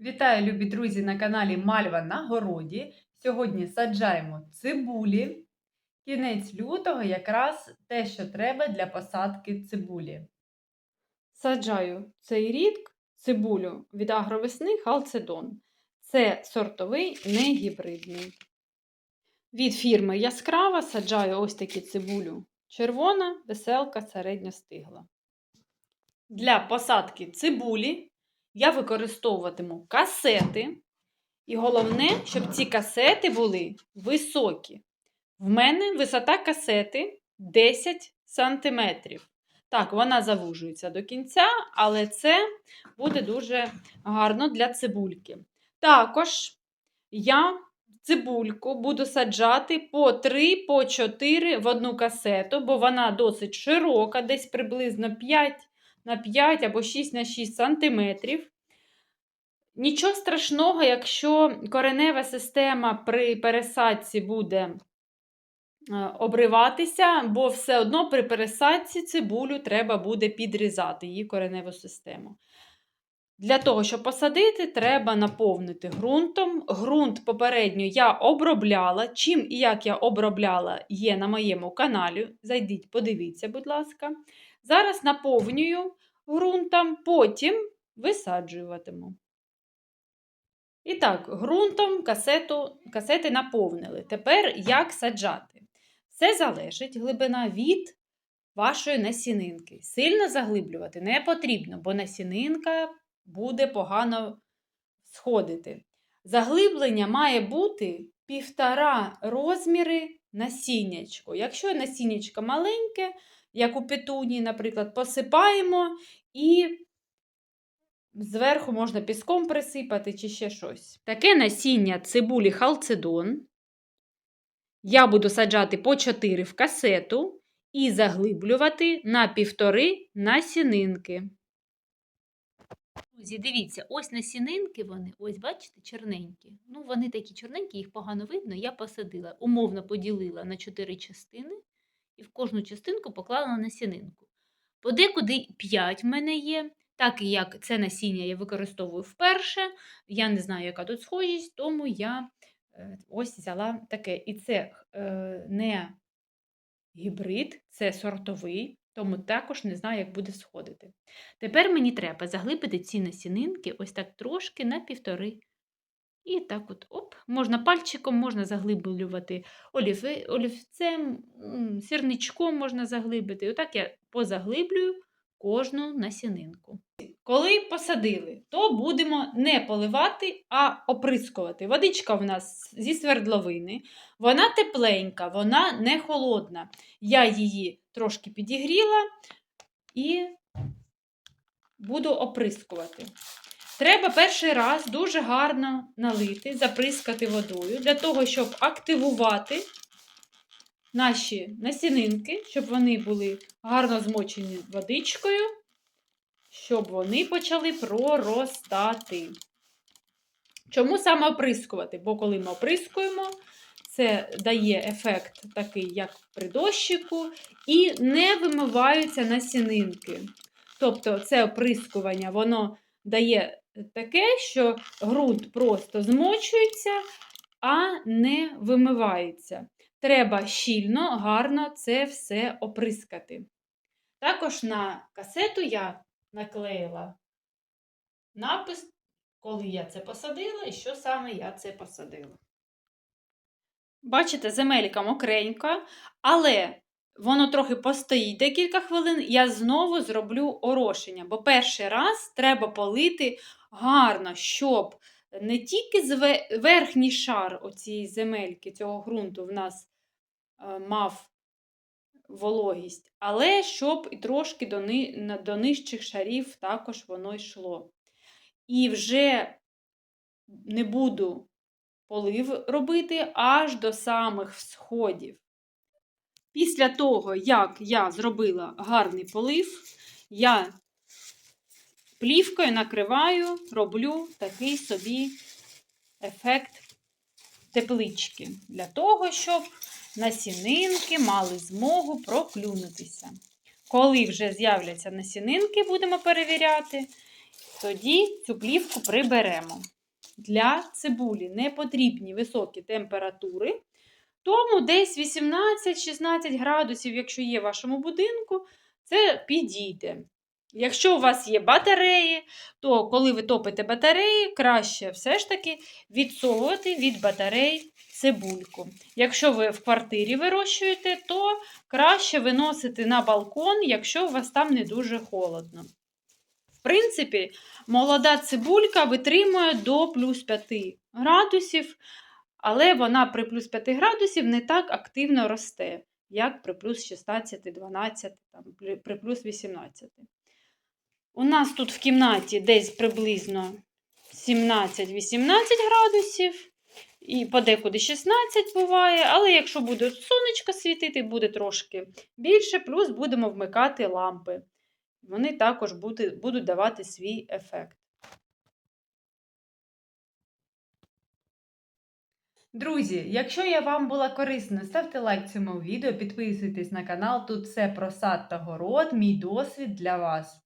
Вітаю, любі друзі, на каналі Мальва на городі. Сьогодні саджаємо цибулі. Кінець лютого якраз те, що треба для посадки цибулі. Саджаю цей рік цибулю від агровесни Халцедон. Це сортовий, не гібридний. Від фірми Яскрава саджаю ось такі цибулю. Червона, веселка, середньо стигла. Для посадки цибулі я використовуватиму касети. І головне, щоб ці касети були високі. В мене висота касети 10 см. Так, вона завужується до кінця, але це буде дуже гарно для цибульки. Також я цибульку буду саджати по 3, по 4 в одну касету, бо вона досить широка, десь приблизно 5 на 5 або 6 на 6 сантиметрів. Нічого страшного, якщо коренева система при пересадці буде е, обриватися, бо все одно при пересадці цибулю треба буде підрізати її кореневу систему. Для того, щоб посадити, треба наповнити ґрунтом. Ґрунт попередньо я обробляла. Чим і як я обробляла, є на моєму каналі. Зайдіть, подивіться, будь ласка. Зараз наповнюю ґрунтом, потім висаджуватиму. І так, ґрунтом касету, касети наповнили. Тепер як саджати? Все залежить глибина від вашої насінинки. Сильно заглиблювати не потрібно, бо насінинка буде погано сходити. Заглиблення має бути півтора розміри насіннячко. Якщо насіннячко маленьке, як у петунії, наприклад, посипаємо і зверху можна піском присипати чи ще щось. Таке насіння цибулі халцедон. Я буду саджати по 4 в касету і заглиблювати на півтори насінинки. Друзі, дивіться, ось насінинки вони, ось бачите, чорненькі. Ну, вони такі чорненькі, їх погано видно. Я посадила, умовно поділила на чотири частини і в кожну частинку поклала насінинку. Подекуди 5 в мене є. Так як це насіння я використовую вперше, я не знаю, яка тут схожість, тому я е, ось взяла таке. І це е, не гібрид, це сортовий, тому також не знаю, як буде сходити. Тепер мені треба заглибити ці насінинки ось так трошки на півтори. І так от, оп, можна пальчиком, можна заглиблювати олівцем, сірничком можна заглибити. Отак я позаглиблюю кожну насінинку. Коли посадили, то будемо не поливати, а оприскувати. Водичка в нас зі свердловини, вона тепленька, вона не холодна. Я її трошки підігріла і буду оприскувати. Треба перший раз дуже гарно налити, заприскати водою, для того, щоб активувати наші насінинки, щоб вони були гарно змочені водичкою, щоб вони почали проростати. Чому саме оприскувати? Бо коли ми оприскуємо, це дає ефект такий, як при дощику, і не вимиваються насінинки. Тобто це оприскування, воно дає таке, що ґрунт просто змочується, а не вимивається. Треба щільно, гарно це все оприскати. Також на касету я наклеїла напис, коли я це посадила і що саме я це посадила. Бачите, земелька мокренька, але воно трохи постоїть декілька хвилин, я знову зроблю орошення, бо перший раз треба полити гарно, щоб не тільки верхній шар оцієї земельки, цього ґрунту в нас мав вологість, але щоб і трошки до, ни, до нижчих шарів також воно йшло. І вже не буду полив робити аж до самих сходів. Після того, як я зробила гарний полив, я плівкою накриваю, роблю такий собі ефект теплички. Для того, щоб насінинки мали змогу проклюнутися. Коли вже з'являться насінинки, будемо перевіряти, Тоді цю плівку приберемо. Для цибулі не потрібні високі температури, тому десь 18-16 градусів, якщо є в вашому будинку, це підійде. Якщо у вас є батареї, то коли ви топите батареї, краще все ж таки відсовувати від батарей цибульку. Якщо ви в квартирі вирощуєте, то краще виносити на балкон, якщо у вас там не дуже холодно. В принципі, молода цибулька витримує до плюс 5 градусів, але вона при плюс 5 градусів не так активно росте, як при плюс 16-12, там, при- при плюс 18. У нас тут в кімнаті десь приблизно 17-18 градусів, і подекуди 16 буває, але якщо буде сонечко світити, буде трошки більше, плюс будемо вмикати лампи. Вони також будуть давати свій ефект. Друзі, якщо я вам була корисна, ставте лайк цьому відео, підписуйтесь на канал. Тут все про сад та город, мій досвід для вас.